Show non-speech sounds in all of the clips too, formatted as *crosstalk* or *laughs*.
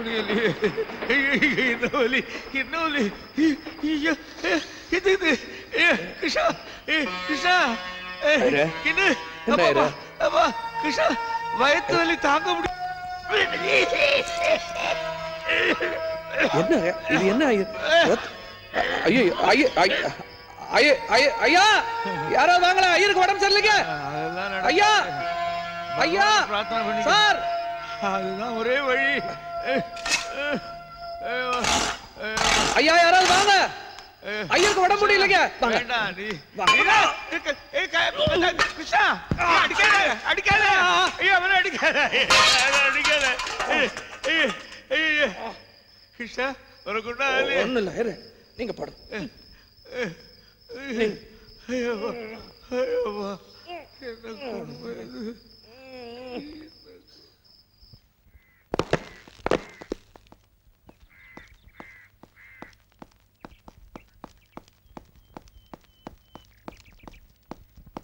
முடியலையே என்ன வலி? என்ன வலி? ஐயோ இது இது ஏ, கிருஷ்ணா ஏ, கிருஷ்ணா ஏ, ஐயரே. என்ன? என்ன அப்பா, ஐயரே? அப்பா கிருஷ்ணா வயிற்று வலி தாங்க முடியும் என்ன இது என்ன ஐயோ? ஐயோ ஐயோ ஐயோ ஐயோ ஐயா யாராவது வாங்களா ஐயருக்கு உடம்பு சரியில்லைங்க. ஐயா! ஐயா! சார்! அதுதான் ஒரே வழி. ஐயோ, யாராவது வாங்க. ஐயோ. ஐயருக்கு உடம்பு முடியலைங்க. வேண்டாம் நீ. கிருஷ்ணா அடிக்காத அடிக்காத. ஐயோ அவனை அடிக்காத. அடிக்காத. கிருஷ்ணா உனக்கு ஒன்றும் இல்ல இரு. நீங்க படு. ஐயோவா, ஐயோவா, என்ன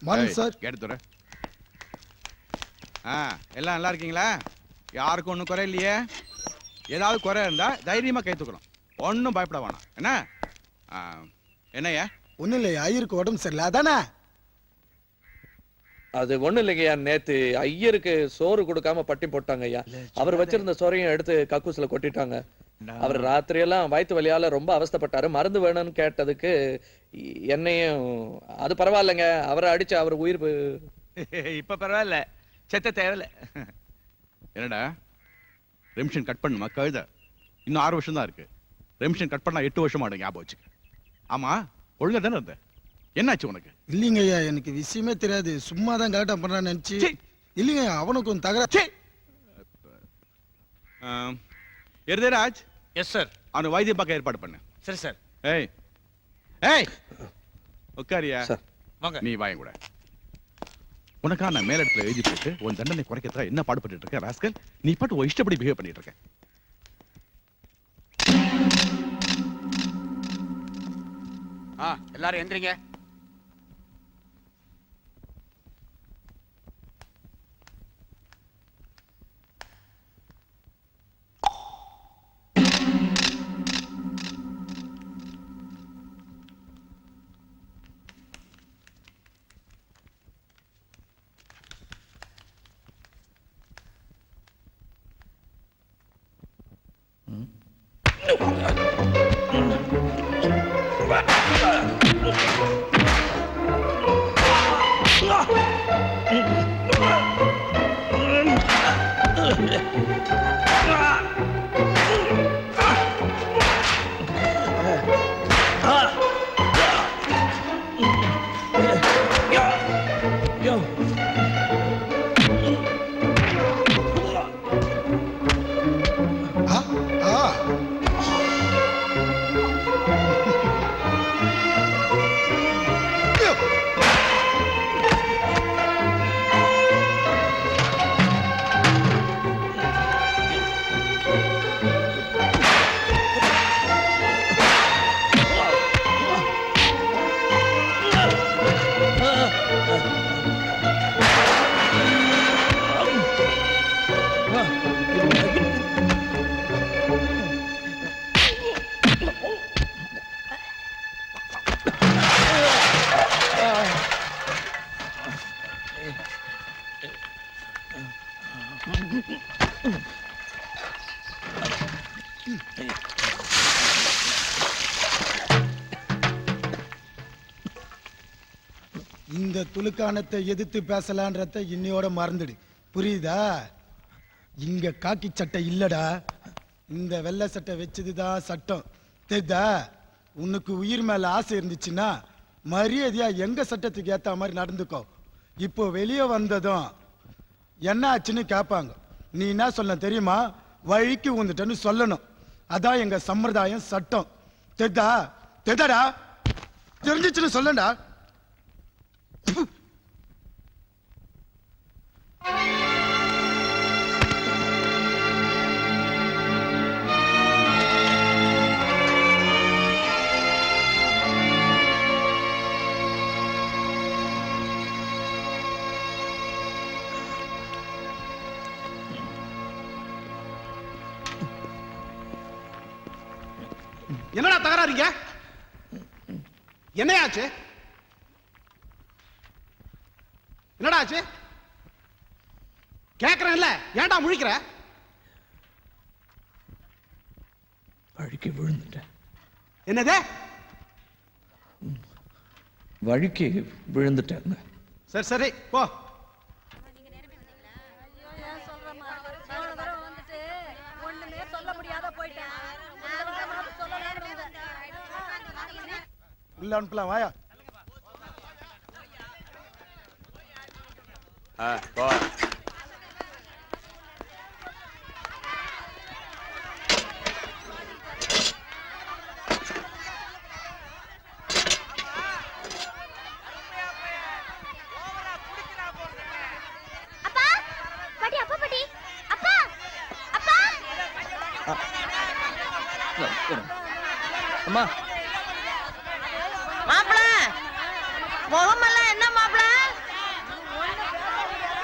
மார்னிங் சார் ஆ எல்லாம் நல்லா இருக்கீங்களா? யாருக்கும் ஒன்றும் குறை இல்லையே? ஏதாவது குறை இருந்தா தைரியமா கை தூக்கணும். ஒன்றும் பயப்பட வேணாம். என்ன? ஆ, என்னய்யா? ஒன்றும் இல்லை ஐயருக்கு உடம்பு சரியில்லை. அதானே? அது ஒண்ணு இல்லைங்கய்யா. நேத்து ஐயருக்கு சோறு கொடுக்காம பட்டி போட்டாங்க ஐயா அவர் வச்சிருந்த சோறையும் எடுத்து கக்கூஸ்ல கொட்டிட்டாங்க. அவர் ராத்திரி எல்லாம் வயிற்று வலியால ரொம்ப அவஸ்தைப்பட்டாரு. மருந்து வேணும்னு கேட்டதுக்கு என்னையும் அது பரவாயில்லைங்க. அவரை அடிச்சு அவர் உயிர் *laughs* இப்ப பரவாயில்ல. செத்த தேவையில்ல. *laughs* என்னடா? ரெமிஷன் கட் பண்ணுமா? கழுத. இன்னும் ஆறு வருஷம் தான் இருக்கு. ரெமிஷன் கட் பண்ணா எட்டு வருஷம் ஆடும் ஞாபகம் வச்சுக்க. ஆமா? ஒழுங்கா தானே இருந்த? என்னாச்சு உனக்கு? இல்லைங்க ஐயா எனக்கு விஷயமே தெரியாது. சும்மா தான் கரெக்டாக பண்ணுறான்னு நினச்சி. சீ. இல்லைங்க ஐயா, அவனுக்கு கொஞ்சம் தகரா எருதராஜ்? எஸ் சார் அவனை வைத்தியம் பார்க்க ஏற்பாடு பண்ணு. சரி சார் ஏய் ஏய் உட்காரியா? சார். வாங்க. நீ வாங்க கூட. உனக்கா நான் மேலிடத்துல எழுதி போட்டு உன் தண்டனை குறைக்கிறதுக்காக என்ன பாடுபட்டு இருக்க ராஸ்கல்? நீ பாட்டு உன் இஷ்டப்படி பிஹேவ் பண்ணிட்டு இருக்க. ஆ எல்லாரும் எந்திரிங்க. 本当だ。இந்த எதிர்த்து பேசலான்றத இன்னையோட மறந்துடு. புரியுதா? இங்க காக்கி சட்டை இல்லடா. இந்த வெள்ளை சட்டை வச்சதுதான் சட்டம். தெரியுதா? உனக்கு உயிர் மேல ஆசை இருந்துச்சுன்னா மரியாதையா எங்க சட்டத்துக்கு ஏத்த மாதிரி நடந்துக்கோ. இப்போ வெளியே வந்ததும் என்ன ஆச்சுன்னு கேட்பாங்க நீ என்ன சொல்ல தெரியுமா? வழிக்கு வந்துட்டேன்னு சொல்லணும். அதான் எங்க சம்பிரதாயம் சட்டம். தெரிதா தெரிதாடா தெரிஞ்சிச்சுன்னு சொல்லண்டா. என்னடா தகராறுங்க? என்னையாச்சு? என்னடா ஆச்சு? கேக்குறேன்ல. ஏன்டா முழிக்கிற? வழுக்கி விழுந்துட்டேன். என்னது? வழுக்கி விழுந்துட்டேங்க. சரி சரி போ. உள்ள அனுப்பலாம் வாயா. போ அப்பா பாட்டி அப்பா பாட்டி அப்பா அப்பா அம்மா. மாப்பிள முகமெல்லாம் என்ன மாப்பிள?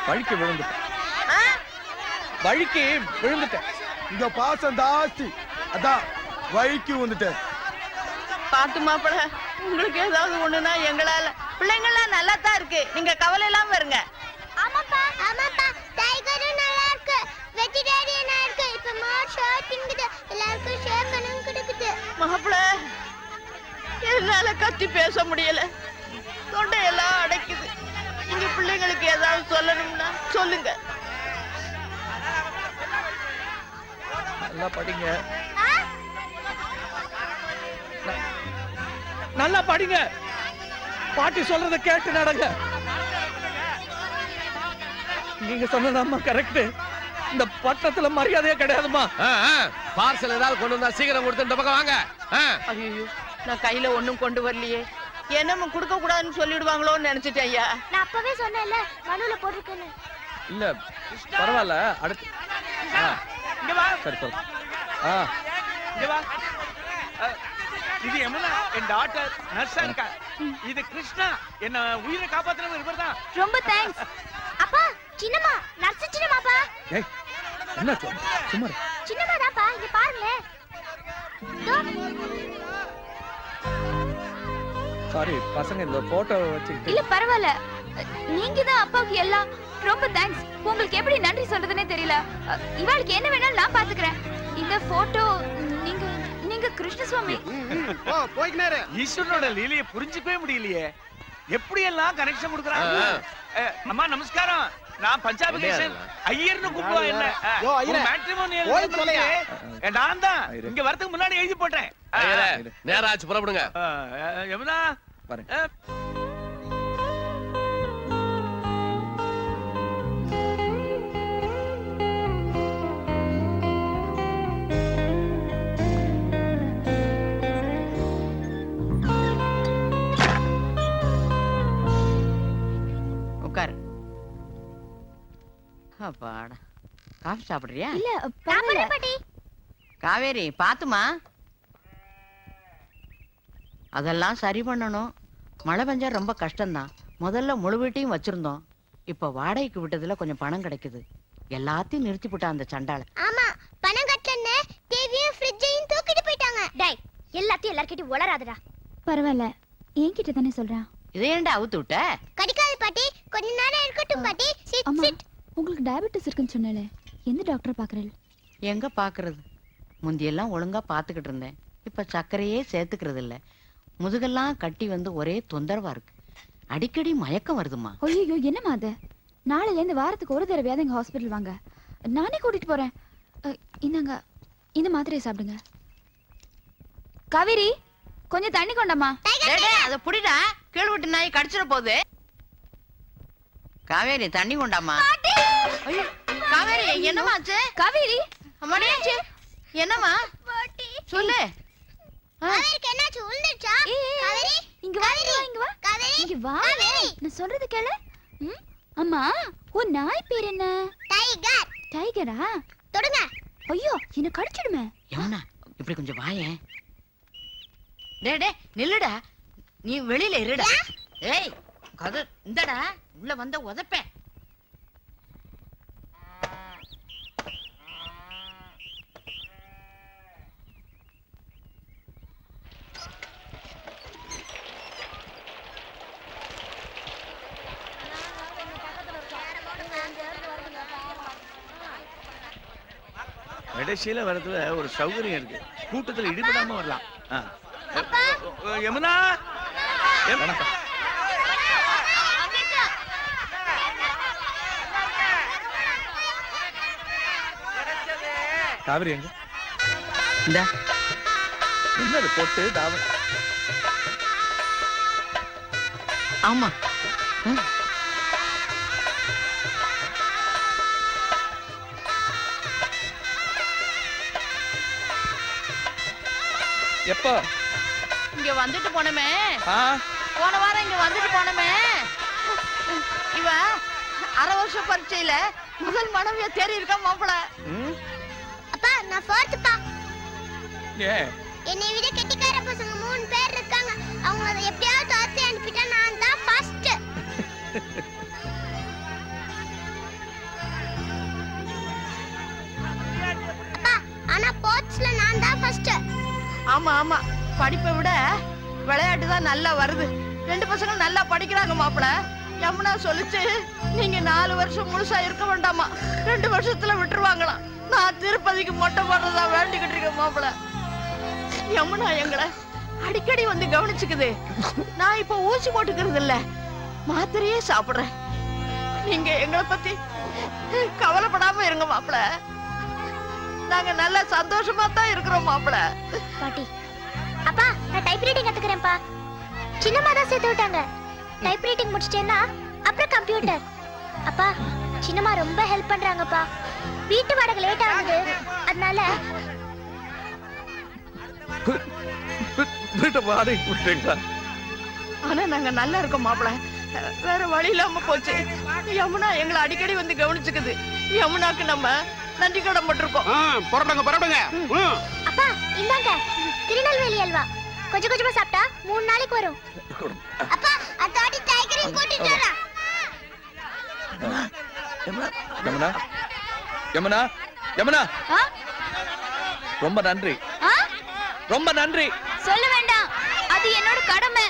வழுக்கி விழுந்துட்டேன். வழுக்கி விழுந்துட்டேன். இங்க பாசம் ஜாஸ்தி. அதான் வழிக்கு வந்துட்டேன் பாத்து மாப்பிள உங்களுக்கு ஏதாவது ஒண்ணுனா எங்களால. பிள்ளைங்கெல்லாம் நல்லா தான் இருக்கு. நீங்க கவலை இல்லாம இருங்க. ஆமாப்பா ஆமாப்பா. டைகரும் நல்லா இருக்கு. வெஜிடேரியனா இருக்கு. இப்ப மார் ஷர்ட் திங்குது எல்லாருக்கும் என்னால கத்தி பேச முடியல. தொண்டையெல்லாம் அடைக்குது. நீங்க பிள்ளைங்களுக்கு ஏதாவது சொல்லணும்னா சொல்லுங்க. நல்லா படிங்க. நல்லா படிங்க. பாட்டி சொல்றத கேட்டு நடங்க. நீங்க சொன்னதாம்மா கரெக்ட் இந்த பட்டத்துல மரியாதையே கிடையாதுமா பார்சல் ஏதாவது கொண்டு வந்தா சீக்கிரம் கொடுத்து இந்த பக்கம் வாங்க. ஐயோ நான் கையில ஒண்ணும் கொண்டு வரலையே. என்னமோ கொடுக்க கூடாதுன்னு சொல்லிடுவாங்களோன்னு நினைச்சிட்டேன் ஐயா. நான் அப்பவே சொன்னேன்ல மனுல போட்டிருக்கேன்னு. இல்ல பரவாயில்ல அடுத்து. ஆ, இங்க வா. சரி சரி. ஆ. இங்க வா. அஹ், இது யமுனா என் டாக்டர் நர்ஸா இருக்கா. இது கிருஷ்ணா என்ன உயிரை காப்பாத்துறவர் இவர்தான். ரொம்ப தேங்க்ஸ் அப்பா சின்னம்மா நர்ஸ் சின்னம்மாப்பா. ஏய் என்ன சும்மா இரு. சின்னம்மா தான்ப்பா இங்க பாருங்களேன். இதோ. சாரி பசங்க இந்த போட்டோ வச்சுக்கிட்டு இல்ல பரவாயில்ல. நீங்க தான் அப்பாவுக்கு எல்லாம் ரொம்ப தேங்க்ஸ் உங்களுக்கு எப்படி நன்றி சொல்றதுனே தெரியல. இவாளுக்கு என்ன வேணாலும் நான் பாத்துக்கிறேன். இந்த போட்டோ நீங்க நீங்க கிருஷ்ணசுவாமி. ஓ போய்க்கினாரு ஈஸ்வரனோட லீலையை புரிஞ்சுக்கவே முடியலையே. எப்படி எல்லாம் கனெக்ஷன் கொடுக்குறாங்க அம்மா நமஸ்காரம். நான் பஞ்சாபி இதெல்லாம்? ஐயர்னு கூப்பிடுவா என்ன? ஐயரே. மேட்ரிமோனியல். நான் தான். இங்க வரதுக்கு முன்னாடி எழுதி போட்டேன். நேரம் ஆச்சு புறப்படுங்க. யமுனா. பாருங்க. அப்பாடா. காஃபி சாப்பிடுறியா? இல்ல பரவாயில்ல. பாட்டி காவேரி பாத்துமா? அதெல்லாம் சரி பண்ணணும். மழை பெஞ்சா ரொம்ப கஷ்டம்தான். முதல்ல முழு வீட்டையும் வச்சிருந்தோம். இப்ப வாடகைக்கு விட்டதுல கொஞ்சம் பணம் கிடைக்குது. எல்லாத்தையும் நிறுத்தி போட்டான் அந்த சண்டாள. ஆமா பணம் கட்டலன்னு டிவியும் ஃப்ரிட்ஜையும் தூக்கிட்டு போயிட்டாங்க. டேய் எல்லாத்தையும் எல்லார்கிட்டயும் உளராதடா பரவாயில்ல. என்கிட்ட தானே சொல்றான் இதை ஏன்டா அவுத்து விட்ட? கடிக்காது பாட்டி கொஞ்ச நேரம் இருக்கட்டும் பாட்டி. சிட் சிட் உங்களுக்கு டயபெட்டிஸ் இருக்குன்னு சொன்னேன் எந்த டாக்டர் பாக்குறேன் எங்க பாக்குறது முந்தியெல்லாம் ஒழுங்கா பாத்துக்கிட்டு இருந்தேன். இப்ப சர்க்கரையே சேர்த்துக்கிறது இல்ல. முதுகெல்லாம் கட்டி வந்து ஒரே தொந்தரவா இருக்கு. அடிக்கடி மயக்கம் வருதுமா ஐயோ என்னம்மா அது? நாளைல இருந்து வாரத்துக்கு ஒரு தடவையாவது எங்க ஹாஸ்பிட்டல் வாங்க. நானே கூட்டிட்டு போறேன். இந்தாங்க. இந்த மாத்திரையை சாப்பிடுங்க. காவேரி கொஞ்சம் தண்ணி கொண்டாமா டேய், டேய், அத புடிடா. கீழ் விட்டு நாய் கடிச்சிட போகுது. காவேரி தண்ணி கொண்டாமா காவேரி என்னம்மா ஆச்சு காவேரி அம்மாடி என்னம்மா? பாட்டி! சொல்லு. என்னாச்சு? உழுந்துச்சா காவேரி! இங்க வா இங்க வா, இங்க வா. காவேரி! இங்க வா. நான் சொல்றது கேளு? அம்மா உன் நாய் பேர் என்ன? டைகர்! டைகரா? தொடுங்க! ஐயோ என்ன கடிச்சிடுமே. யமுனா இப்படி கொஞ்சம் வாயேன் டேய் டேய் நில்லுடா. நீ வெளியில இருடா. ஏய் அது இந்தடா உள்ள வந்த உதப்பேன் கடைசியில வரத்துல ஒரு சௌகரியம் இருக்கு. கூட்டத்துல இடிபடாம வரலாம். யமுனா! வணக்கம் காவிரி எங்க? இந்த. என்னது போட்டு தாவ ஆமா. எப்போ? இங்க வந்துட்டு போனமே. ஆ. போன வாரம் இங்க வந்துட்டு போனமே. இவ அரை வருஷம் பரீட்சையில முதல் மனைவிய தேறி இருக்கா மாப்பிள. நான் ஃபோர்த்துப்பா ஏ? என்னை விட கெட்டிக்கார பசங்க மூணு பேர் இருக்காங்க. அவங்க அதை எப்படியாவது துரத்தி அனுப்பிட்டா நான் தான் ஃபர்ஸ்ட் அப்பா ஆனா ஸ்போர்ட்ஸ்ல நான் தான் ஃபர்ஸ்ட் ஆமா ஆமா. படிப்பை விட விளையாட்டு தான் நல்லா வருது. ரெண்டு பசங்க நல்லா படிக்கிறாங்க மாப்பிள. யமுனா சொல்லுச்சு நீங்க நாலு வருஷம் முழுசா இருக்க வேண்டாமா? ரெண்டு வருஷத்துல விட்டுருவாங்களாம். நான் திருப்பதிக்கு மொட்டை போடுறதா வேண்டிக்கிட்டு இருக்கேன் மாப்பிள. யமுனா எங்களை அடிக்கடி வந்து கவனிச்சுக்குது. நான் இப்ப ஊசி போட்டுக்கிறது இல்ல. மாத்திரையே சாப்பிடுறேன். நீங்க எங்களை பத்தி கவலைப்படாம இருங்க மாப்பிள. நாங்க நல்ல சந்தோஷமா தான் இருக்கிறோம் மாப்பிள. பாட்டி அப்பா நான் டைப் ரைட்டிங் கத்துக்கிறேன்ப்பா. சின்னம்மா தான் சேர்த்து விட்டாங்க. டைப் ரைட்டிங் முடிச்சிட்டேன்னா அப்புறம் கம்ப்யூட்டர் அப்பா சின்னம்மா ரொம்ப ஹெல்ப் பண்றாங்கப்பா. வீட்டு வாடகை லேட் ஆகுது. அதனால வீட்டை வாடகைக்கு விட்டீங்களா ஆனா நாங்க நல்லா இருக்கோம் மாப்பிள. வேற வழி இல்லாம போச்சு. யமுனா எங்களை அடிக்கடி வந்து கவனிச்சுக்குது. யமுனாக்கு நம்ம நன்றி கடன் பட்டிருக்கோம். புறப்படுங்க புறப்படுங்க. அப்பா இந்தாங்க. திருநெல்வேலி அல்வா. கொஞ்சம் கொஞ்சமா சாப்பிட்டா மூணு நாளைக்கு வரும். அப்பா அத்தாடி டைகரையும் கூட்டிட்டு வரேன் யமுனா. யமுனா யமுனா? ரொம்ப நன்றி? ரொம்ப நன்றி. சொல்ல வேண்டாம். அது என்னோட கடமை.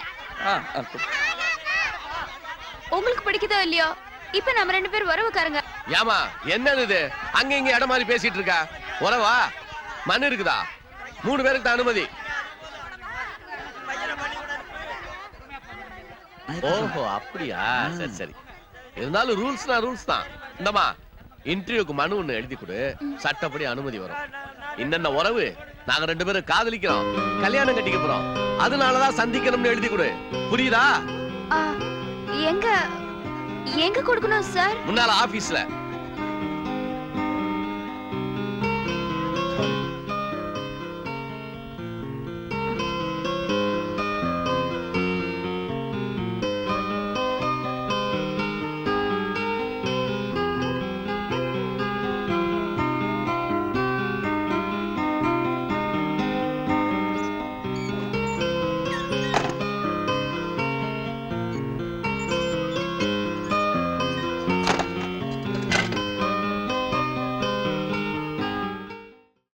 உங்களுக்கு பிடிக்குதோ இல்லையோ? இப்ப நம்ம ரெண்டு பேரும் உறவுக்காரங்க. ஏமா என்னது இது? அங்க இங்க இடம் மாதிரி பேசிட்டு இருக்கா? உறவா? மண் இருக்குதா? மூணு பேருக்கு தான் அனுமதி. ஓஹோ அப்படியா? சரி சரி. இருந்தாலும் ரூல்ஸ்னா ரூல்ஸ் தான். இந்தமா இன்டர்வியூக்கு மனு ஒண்ணு எழுதி கொடு. சட்டப்படி அனுமதி வரும். என்னென்ன உறவு? நாங்க ரெண்டு பேரும் காதலிக்கிறோம். கல்யாணம் கட்டிக்க போறோம். அதனாலதான் சந்திக்கணும்னு எழுதி கொடு. புரியுதா? எங்க எங்க கொடுக்கணும் சார்? முன்னால ஆபீஸ்ல.